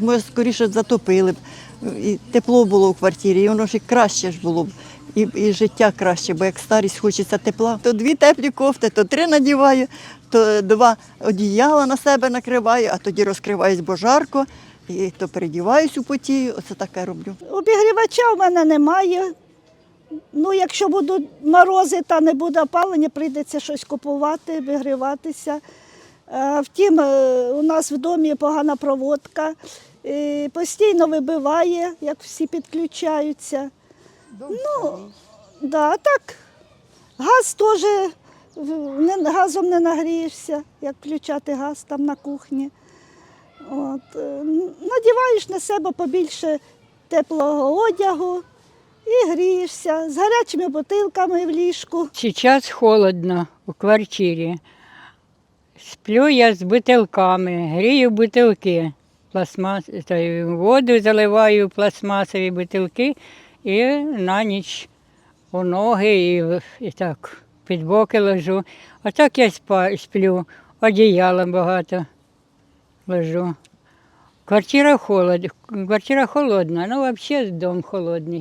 Може, скоріше затопили б, і тепло було в квартирі, і воно ж і краще ж було б. І, і життя краще, бо як старість хочеться тепла. То дві теплі кофти, то три надіваю, то два одіяла на себе накриваю, а тоді розкриваюсь, бо жарко, і то передіваюсь у потію. Оце таке роблю. Обігрівача в мене немає. Ну, якщо будуть морози та не буде опалення, прийдеться щось купувати, обігріватися. Е, Втім, е, у нас в домі погана проводка, і постійно вибиває, як всі підключаються. Ну, да, так. Газ теж газом не нагрієшся, як включати газ там на кухні. От. е, Надіваєш на себе побільше теплого одягу і грієшся з гарячими бутилками в ліжку. Сейчас холодно у квартирі. Сплю я з бутилками, грію бутилки. Пластмас, воду заливаю пластмасові бутилки і на ніч у ноги і, і так під боки ложу. А так я сплю, одіяла багато ложу. Квартира холод, квартира холодна, ну взагалі дом холодний.